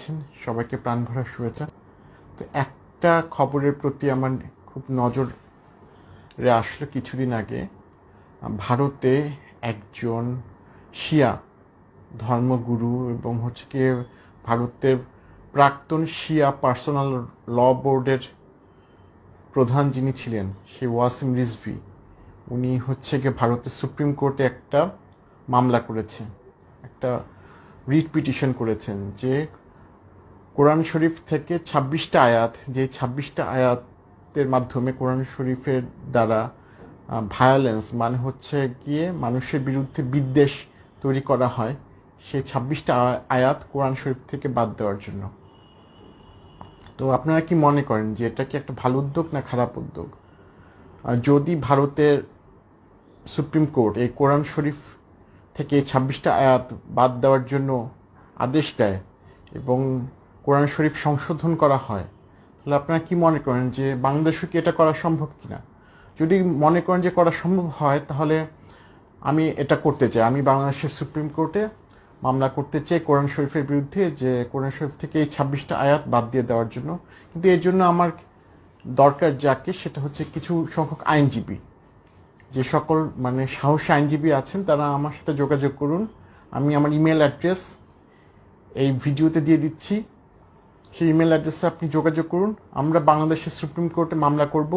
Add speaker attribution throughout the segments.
Speaker 1: আছেন সবাইকে প্রাণ ভরা শুভেচ্ছা। তো একটা খবরের প্রতি আমার খুব নজরে আসলো কিছুদিন আগে। ভারতে একজন শিয়া ধর্মগুরু এবং হচ্ছে কি ভারতের প্রাক্তন শিয়া পার্সোনাল ল বোর্ডের প্রধান যিনি ছিলেন সে ওয়াসিম রিজভি, উনি হচ্ছে গিয়ে ভারতের সুপ্রিম কোর্টে একটা মামলা করেছেন, একটা রিট পিটিশন করেছেন যে কোরআন শরীফ থেকে ছাব্বিশটা আয়াত, যে ছাব্বিশটা আয়াতের মাধ্যমে কোরআন শরীফের দ্বারা ভায়োলেন্স মানে হচ্ছে গিয়ে মানুষের বিরুদ্ধে বিদ্বেষ তৈরি করা হয় সেই ছাব্বিশটা আয়াত কোরআন শরীফ থেকে বাদ দেওয়ার জন্য। তো আপনারা কি মনে করেন যে এটা কি একটা ভালো উদ্যোগ না খারাপ উদ্যোগ? যদি ভারতের সুপ্রিম কোর্ট এই কোরআন শরীফ থেকে ছাব্বিশটা আয়াত বাদ দেওয়ার জন্য আদেশ দেয় এবং কোরআন শরীফ সংশোধন করা হয়, তাহলে আপনারা কি মনে করেন যে বাংলাদেশে কি এটা করা সম্ভব কিনা? যদি মনে করেন যে করা সম্ভব হয়, তাহলে আমি এটা করতে চাই। আমি বাংলাদেশের সুপ্রিম কোর্টে মামলা করতে চাই কোরআন শরীফের বিরুদ্ধে, যে কোরআন শরীফ থেকে এই ছাব্বিশটা আয়াত বাদ দিয়ে দেওয়ার জন্য। কিন্তু এর জন্য আমার দরকার যাকে, সেটা হচ্ছে কিছু সংখ্যক আইনজীবী। যে সকল মানে সাহসী আইনজীবী আছেন, তারা আমার সাথে যোগাযোগ করুন। আমি আমার ইমেল অ্যাড্রেস এই ভিডিওতে দিয়ে দিচ্ছি। সেই ইমেল অ্যাড্রেসে আপনি যোগাযোগ করুন। আমরা বাংলাদেশের সুপ্রিম কোর্টে মামলা করব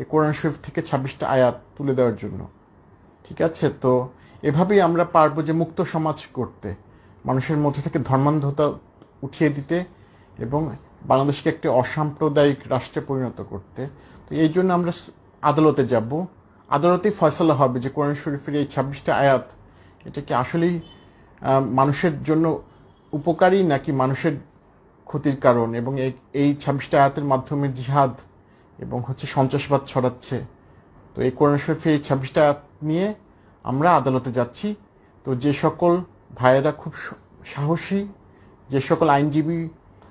Speaker 1: এই কোরআন শরীফ থেকে ছাব্বিশটা আয়াত তুলে দেওয়ার জন্য। ঠিক আছে? তো এভাবেই আমরা পারব যে মুক্ত সমাজ করতে, মানুষের মধ্যে থেকে ধর্মান্ধতা উঠিয়ে দিতে এবং বাংলাদেশকে একটি অসাম্প্রদায়িক রাষ্ট্রে পরিণত করতে। তো এই জন্য আমরা আদালতে যাব। আদালতেই ফয়সলা হবে যে কোরআন শরীফের এই ছাব্বিশটা আয়াত এটা কি আসলেই মানুষের জন্য উপকারী নাকি মানুষের ক্ষতির কারণ এবং এই ছাব্বিশটা আয়াতের মাধ্যমে জিহাদ এবং হচ্ছে সন্ত্রাসবাদ ছড়াচ্ছে। তো এই কোরআন শরীফের এই ছাব্বিশটা আয়াত নিয়ে আমরা আদালতে যাচ্ছি। তো যে সকল ভাইয়েরা খুব সাহসী, যে সকল আইনজীবী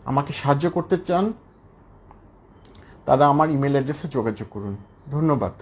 Speaker 1: আমাকে সাহায্য করতে চান, তারা আমার ইমেল অ্যাড্রেসে যোগাযোগ করুন। ধন্যবাদ।